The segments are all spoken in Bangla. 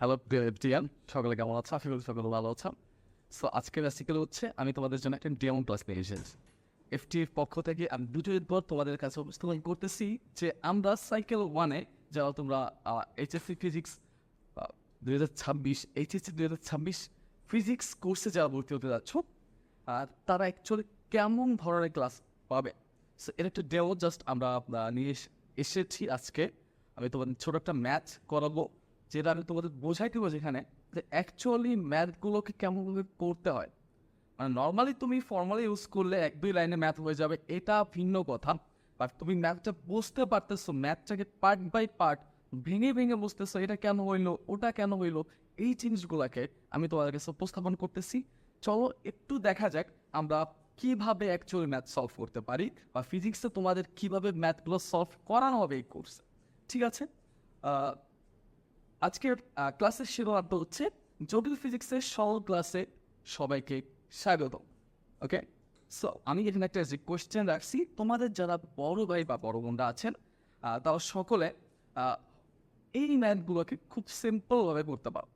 হ্যালো ডিয়ান সকলে কেমন আছো? আশা করি সকলে ভালো আছো। সো আজকের আর্টিকেল হচ্ছে, আমি তোমাদের জন্য একটা ডেমন ক্লাস নিয়ে এসেছি। এফটির পক্ষ থেকে আমি দুটোর পর তোমাদের কাছে উপস্থাপন করতেছি যে আমরা সাইকেল ওয়ানে যারা তোমরা এইচএসসি ফিজিক্স দুই হাজার ছাব্বিশ এইচএসসি দুই হাজার ছাব্বিশ ফিজিক্স কোর্সে যারা ভর্তি হতে যাচ্ছ আর তারা অ্যাকচুয়ালি কেমন ধরনের ক্লাস পাবে? সো এর একটা ডেমো জাস্ট আমরা নিয়ে এসেছি আজকে। আমি তোমাদের ছোট একটা ম্যাথ করাবো। যেটা আমি তোমাদের বোঝাইতে পারব যেখানে, যে অ্যাকচুয়ালি ম্যাথগুলোকে কেমনভাবে করতে হয়। মানে নর্মালি তুমি ফর্মালি ইউজ করলে এক দুই লাইনে ম্যাথ হয়ে যাবে, এটা ভিন্ন কথা। বাট তুমি ম্যাথটা বুঝতে পারতেছো ম্যাথটাকে পার্ট বাই পার্ট ভেঙে ভেঙে বুঝতেছো, এটা কেন হইল, ওটা কেন হইল, এই জিনিসগুলোকে আমি তোমাদের কাছে উপস্থাপন করতেছি। চলো একটু দেখা যাক আমরা কীভাবে অ্যাকচুয়ালি ম্যাথ সলভ করতে পারি, বা ফিজিক্সে তোমাদের কীভাবে ম্যাথগুলো সলভ করানো হবে এই কোর্সে ঠিক আছে? আজকের ক্লাসের শিরোনাম হচ্ছে জটিল ফিজিক্সের সহজ ক্লাসে সবাইকে স্বাগত ওকে সো আমি এখানে একটা যে কোয়েশ্চেন রাখছি, তোমাদের যারা বড় ভাই বা বড় বোনরা আছেন তারা সকলে এই ম্যাথগুলোকে খুব সিম্পলভাবে করতে পারো।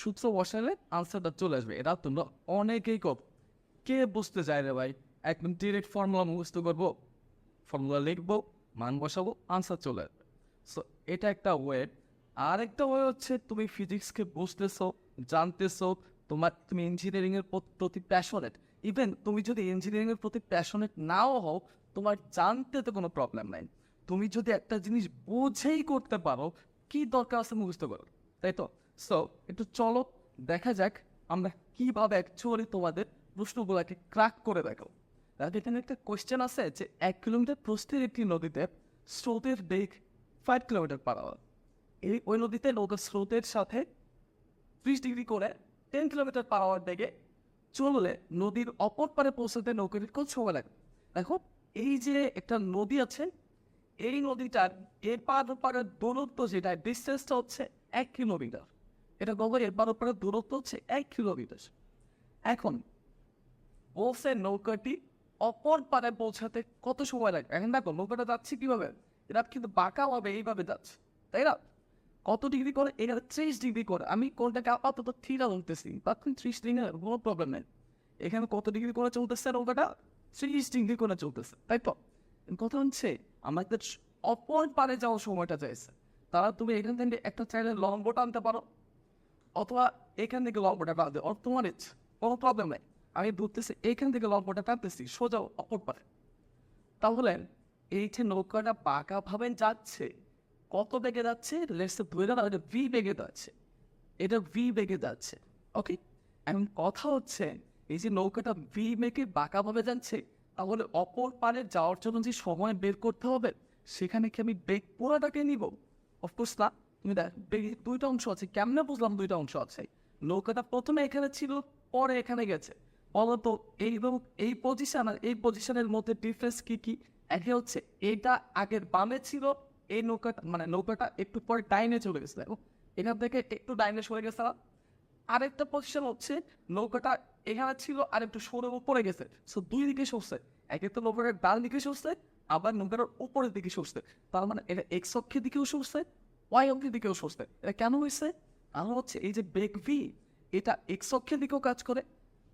সূত্র বসালে আনসারটা চলে আসবে, এটা তোমরা অনেকেই কর। কে বুঝতে চায় রে ভাই? একদম ডিরেক্ট ফর্মুলা মুখস্থ করব ফর্মুলা লিখব, মান বসাবো আনসার চলে আসবে। সো এটা একটা ওয়ে আর একটা ওয়ে হচ্ছে তুমি ফিজিক্সকে বুঝতেছো, জানতেছো, তোমার, তুমি ইঞ্জিনিয়ারিং এর প্রতি প্যাশনেট ইভেন তুমি যদি ইঞ্জিনিয়ারিং এর প্রতি প্যাশনেট নাও হও, তোমার জানতে তো কোনো প্রবলেম নাই। তুমি যদি একটা জিনিস বুঝেই করতে পারো, কি দরকার আছে মুখস্থ করো, তাই তো? সো একটু চলো, দেখা যাক আমরা কীভাবে অ্যাকচুয়ালি তোমাদের প্রশ্নগুলোকে ক্র্যাক করে দেখো। দেখো, এখানে একটা কোয়েশ্চেন আছে যে, এক কিলোমিটার প্রস্থের একটি নদীতে স্রোতের বেগ ফাইভ কিলোমিটার পার আওয়ার এই ওই নদীতে নৌকার স্রোতের সাথে ত্রিশ ডিগ্রি করে টেন কিলোমিটার পার আওয়ার বেগে চললে নদীর অপর পারে পৌঁছাতে নৌকাটির কত সময় লাগে। দেখো, এই যে একটা নদী আছে, এই নদীটার এপার ওপারের দূরত্ব যেটা ডিস্টেন্সটা হচ্ছে এক কিলোমিটার। এটা গঙ্গার এপার ওপারের দূরত্ব হচ্ছে এক কিলোমিটার। এখন বলছে নৌকাটি অপর পারে পৌঁছাতে কত সময় লাগে? এখন দেখো, নৌকাটা যাচ্ছে কীভাবে? এটা কিন্তু বাঁকা হবে এইভাবে যাচ্ছে, তাই না? কত ডিগ্রি করে? এটা ত্রিশ ডিগ্রি করে। আমি কোনটাকে আপাতত থিরা ধরতেছি। তখন ত্রিশ ডিগ্রি কোনো প্রবলেম নেই। এখানে কত ডিগ্রি করে চলতেছে নৌকাটা ত্রিশ ডিগ্রি করে চলতেছে। তাই তো? কথা হচ্ছে, আমাদের অপর পারে যাওয়ার সময়টা চাইছে। তারা তুমি এখান থেকে একটা চাইলে লম্বটা আনতে পারো। অথবা এখান থেকে লম্বটা টানতে অর তোমার ইচ্ছে কোনো প্রবলেম নেই। আমি ধরতেছি, এখান থেকে লম্বটা টানতেছি, সোজা অপর পারে। তাহলে এই যে নৌকাটা পাকাভাবে যাচ্ছে কত বেগে যাচ্ছে লেটস ধরে না এটা ভি বেগে যাচ্ছে। এটা ভি বেগে যাচ্ছে। ওকে এখন কথা হচ্ছে, এই যে নৌকাটা ভি বেগে বাঁকাভাবে যাচ্ছে, তাহলে অপর পারে যাওয়ার জন্য যে সময় বের করতে হবে, সেখানে কি আমি বেগ পুরোটাকে নিব? অফকোর্স না। তুমি দেখ দুইটা অংশ আছে। কেমনে বুঝলাম দুইটা অংশ আছে? নৌকাটা প্রথমে এখানে ছিল, পরে এখানে গেছে। বলতো, এই এই পজিশন আর এই পজিশনের মধ্যে ডিফারেন্স কী কী? একে হচ্ছে, এটা আগের বামে ছিল এই নৌকাটা মানে নৌকাটা একটু পরে ডাইনে চলে গেছে, দেখো। এখান থেকে একটু ডাইনে সরে গেছে আরেকটা পজিশন হচ্ছে, নৌকাটা এখানে ছিল আর একটু সরে উপরে গেছে। সো দুই দিকে সরছে। একে তো নৌকাটার ডান দিকে সরছে, আবার নৌকাটার উপরের দিকে সরছে। তার মানে এটা এক্স অক্ষের দিকেও সরছে ওয়াই অক্ষের দিকেও সরছে। এটা কেন হয়েছে? কারণ হচ্ছে এই যে বেগ ভি এটা এক্স অক্ষের দিকেও কাজ করে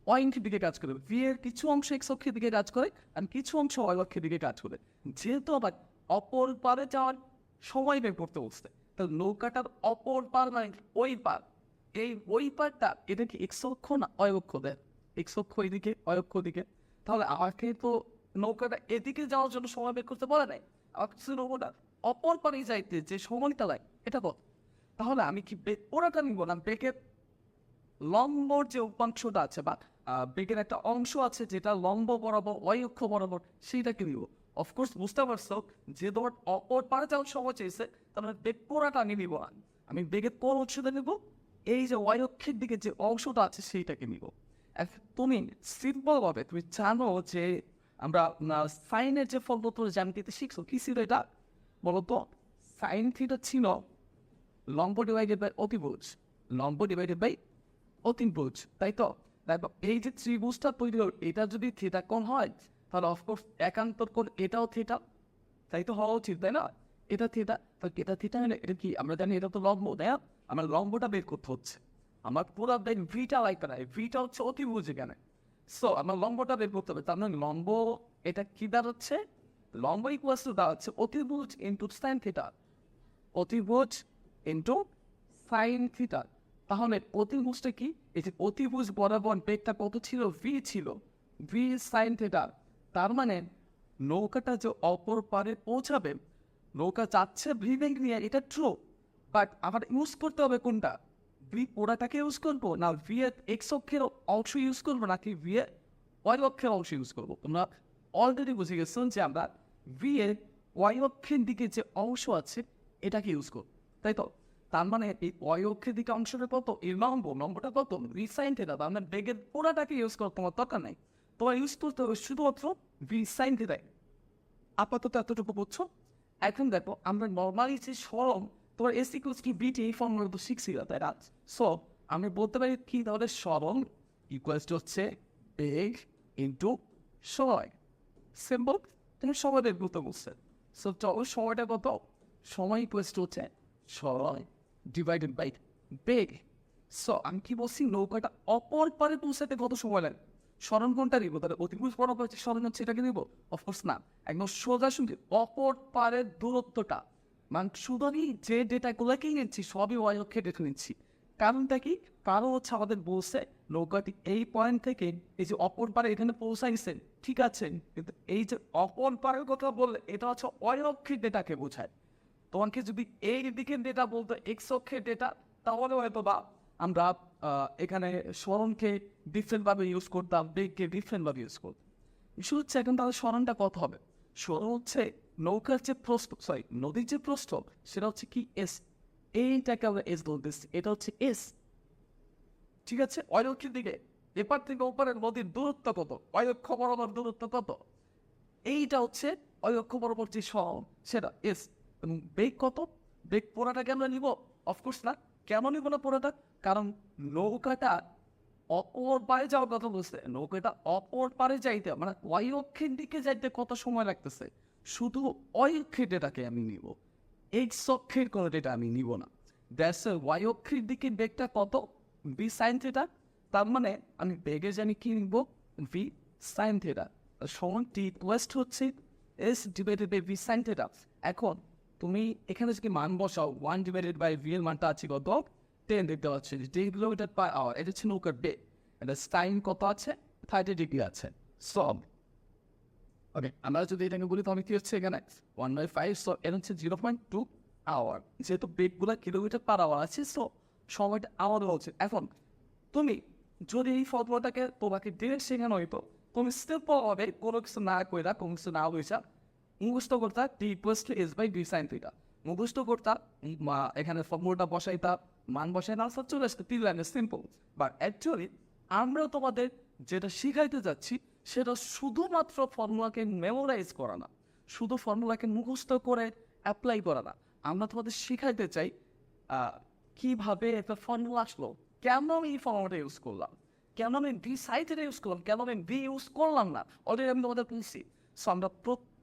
ওয়াইন্টের দিকে কাজ করে। ভি এর কিছু অংশ এক্স অক্ষের দিকে কাজ করে, আর কিছু অংশ ওয়াই অক্ষের দিকে কাজ করে। যেহেতু আবার অপর পারে যাওয়ার সময় বের করতে বসছে তাহলে নৌকাটার অপর পার মানে ওই পার। এই ওই পারটা এটা কি অক্ষ না অয় অক্ষ দেয়। এক্স অক্ষ এদিকে, অয় অক্ষ দিকে। তাহলে আমাকে তো নৌকাটা এদিকে যাওয়ার জন্য সময় বের করতে বলে নাই। আমাকে নৌকাটা অপর পারে যাইতে যে সময়টা লাগে, এটা বল। তাহলে আমি কি ওরাটা নিব না? বেগের লম্বর যে উপাংশটা আছে বা বেগের একটা অংশ আছে যেটা লম্ব বরাবর অক্ষ বরাবর, সেইটাকে নিব। অফকোর্স বুঝতে পারছ যে তোমার অপর পারে যাওয়ার সময় চেয়েছে তার মানে বেগ পোড়াটা আমি নিব আমি বেগের কোন অংশটা নিব, এই যে ওয়াই অক্ষের দিকে যে অংশটা আছে, সেইটাকে নিব। তুমি সিম্পল ভাবে, তুমি জানো যে আমরা সাইনের যে ফল ফলগত জ্যামিতিতে শিখছো, কি ছিল এটা? বলতো সাইন থিটা ছিল লম্ব ডিভাইডেড বাই অতিভুজ। লম্ব ডিভাইডেড বাই অতিভুজ, তাই তো? এই যে ত্রিভুজটা তৈরি এটা যদি থিটা কোণ হয় তাহলে অফকোর্স একান্তর কোণ এটাও থিটা তাই তো হওয়া উচিত, তাই না? এটা থিটা তো এটা থিটা হলে এটা কি? আমরা জানি এটা তো লম্ব, তাই না? আমার লম্বটা বের করতে হচ্ছে। আমার পুরো দেন ভিটা লাগবে না ভিটা হচ্ছে অতিভুজ এখানে। সো আমার লম্বটা বের করতে হবে, তার মানে লম্ব এটা কি দাঁড়াচ্ছে? লম্ব ইকুয়ালস টু দাঁড়াচ্ছে অতিভুজ ইন্টু সাইন থিটা অতিভুজ ইন্টু সাইন থিটা তাহলে অতিভুজটা কি? এই যে অতিভুজ বরাবর বেগটা কত ছিল? ভি ছিল। ভি সাইন থিটা তার মানে নৌকাটা যে অপর পারে পৌঁছাবে, নৌকা ভি বেগ নিয়ে, এটা ট্রু বাট আমার ইউজ করতে হবে কোনটা? ভি পোড়াটাকে ইউজ করব? না ভি এর এক্স অক্ষের অংশ ইউজ করব? নাকি ভি এর ওয়াই অক্ষের অংশ ইউজ করব? তোমরা অলরেডি বুঝে গেছো যে আমরা ভি এর ওয়াই অক্ষের দিকে যে অংশ আছে, এটাকে ইউজ করব। তাই তো? তার মানে এই ওয়াই অক্ষের দিকে অংশটা কত? এই নম্বর, নম্বরটা কত? রিসাইন থিটা তার মানে বেগের পোড়াটাকে ইউজ করার তোমার দরকার নাই। তোমার ইউজ করতে হবে শুধুমাত্র সাইন থিটাই আপাতত এতটুকু বুঝছ এখন দেখো, আমরা নর্মালি যে সরম তোমার এস ইকুয়ালস কি বিটি এই ফর্মুলা তো শিখছিল তাই না? সো আমি বলতে পারি কি তাহলে সরম ইকুয়ালস টু হচ্ছে বেগ ইন্টু সময় সিম্পল তুমি সময় বের করতে বলছে। সো চলো সময়টা কত? সময় ইকুয়ালস টু হচ্ছে সময় ডিভাইডেড বাই বেগ সো আমি কি বলছি? নৌকাটা অপর পারে পৌঁছাতে কত সময় লাগে? স্মরণ কোনটা নিব তাহলে অতিভুজ বড় হচ্ছে স্মরণ হচ্ছে এটাকে নিব অফকোর্স না। একদম সোজা শুনছি, অপর পারের দূরত্বটা। মানে শুধু আমি যে ডেটাগুলোকেই নিচ্ছি, সবই ওয়াই অক্ষে দেখে নিচ্ছি। কারণটা কি? কারও হচ্ছে আমাদের বলছে, নৌকাটি এই পয়েন্ট থেকে এই যে অপর পারে এখানে পৌঁছাইছেন ঠিক আছে? কিন্তু এই যে অপর পারের কথা বললে, এটা হচ্ছে ওয়াই অক্ষের ডেটাকে বোঝায়। তোমাকে যদি এই দিকের ডেটা বলতো এক্স অক্ষের ডেটা তাহলে হয়তো বা আমরা এখানে স্মরণকে ডিফারেন্টভাবে ইউজ করতাম বেগকে ডিফারেন্টভাবে ইউজ করতাম। ইস্যু হচ্ছে এখন তাহলে স্মরণটা কত হবে? স্মরণ হচ্ছে নৌকার যে প্রস্থ সরি নদীর যে প্রস্থ, সেটা হচ্ছে কি এস এইটাকে আমরা এস বলতেছি, এটা হচ্ছে এস ঠিক আছে? অয়ক্ষের দিকে, এপার থেকে ওপারের নদীর দূরত্ব কত? অয়ক্ষ বরাবর দূরত্ব কত? এইটা হচ্ছে অয়ক্ষ বরাবর যে সরণ সেটা এস এবং বেগ কত? বেগ পোড়াটা কেন নিব? অফকোর্স না। কেন নিব না পোড়াটা কারণ নৌকাটা অপর পারে যাওয়ার কথা বলছে। নৌকাটা অপর পারে যাইতে মানে ওয়াই অক্ষের দিকে যাইতে কত সময় লাগতেছে? শুধু অক্ষের ডেটাকে আমি নিব। এক্স অক্ষের কোনো ডেটা আমি নিব না। দ্যাটস ওয়াই অক্ষের দিকে বেগটা কত? বি সাইন থিটা তার মানে আমি বেগে জানি কি নিব? ভি সাইন থিটা সমান টি ওয়েস্ট হচ্ছে S divided by V sine theta এখন তুমি এখানে যদি মান বসাও? ওয়ান ডিভাইডেড বাই ভি এর মানটা আছে কত? টেন দেখতে পাচ্ছি। যে কিলোমিটার পার আওয়ার এটা হচ্ছে নৌকার বেগ। এটা টাইম কত আছে? থার্টি ডিগ্রি আছে। সব ওকে আমরা যদি এটাকে বলি, তাহলে কি হচ্ছে এখানে? ওয়ান বাই ফাইভ সো এটা হচ্ছে জিরো পয়েন্ট টু আওয়ার যেহেতু বেগগুলো কিলোমিটার পার আওয়ার আছে সো সময়টা আওয়ার হচ্ছে এখন, তুমি যদি এই ফর্মুলাটাকে তোমাকে ডিরেক্ট শেখানো হইতো তুমি স্টেপ পাবে কোনো কিছু না কইরা, কোনো কিছু না হইসা মুখস্থ করতা T equals to S by D sine theta মুখস্থ করতা এখানে ফর্মুলাটা বসাইতা। মান বসাই না, সব চলে আসতো তিন লাইনে সিম্পল বাট অ্যাকচুয়ালি আমরা তোমাদের যেটা শিখাইতে যাচ্ছি, সেটা শুধুমাত্র ফর্মুলাকে মেমোরাইজ করা না। শুধু ফর্মুলাকে মুখস্থ করে অ্যাপ্লাই করা না। আমরা তোমাদের শিখাইতে চাই কীভাবে একটা ফর্মুলা আসলো। কেন আমি এই ফর্মুলাটা ইউজ করলাম? কেন আমি বি সাইডটা ইউজ করলাম? কেন আমি বি ইউজ করলাম না? অলরেডি আমি তোমাদের বলছি। সো আমরা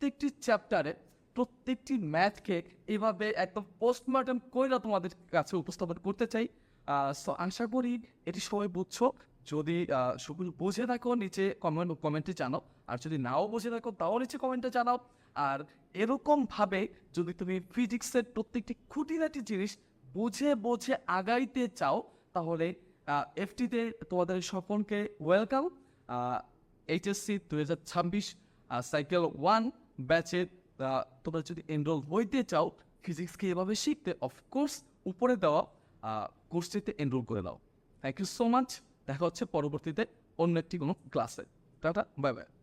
প্রত্যেকটি চ্যাপ্টারে প্রত্যেকটি ম্যাথকে এইভাবে একদম পোস্টমর্টম কইরা তোমাদের কাছে উপস্থাপন করতে চাই। সো আশা করি এটি সবাই বুঝছ। যদি সকল বুঝে থাকো, নিচে কমেন্ট কমেন্টে জানাও। আর যদি নাও বুঝে থাকো, তাও নিচে কমেন্টে জানাও। আর এরকম ভাবে যদি তুমি ফিজিক্সের প্রত্যেকটি খুঁটিনাটি জিনিস বুঝে বুঝে আগাইতে চাও, তাহলে এফটিতে তোমাদের সকলকে ওয়েলকাম এইচএসসি দু হাজার ছাব্বিশ সাইকেল ওয়ান ব্যাচের তোমরা যদি এনরোল হইতে চাও ফিজিক্সকে এভাবে শিখতে অফকোর্স উপরে দেওয়া কোর্সটিতে এনরোল করে দাও থ্যাংক ইউ সো মাচ দেখা হচ্ছে পরবর্তীতে অন্য একটি কোনো ক্লাসে টাটা বাই বাই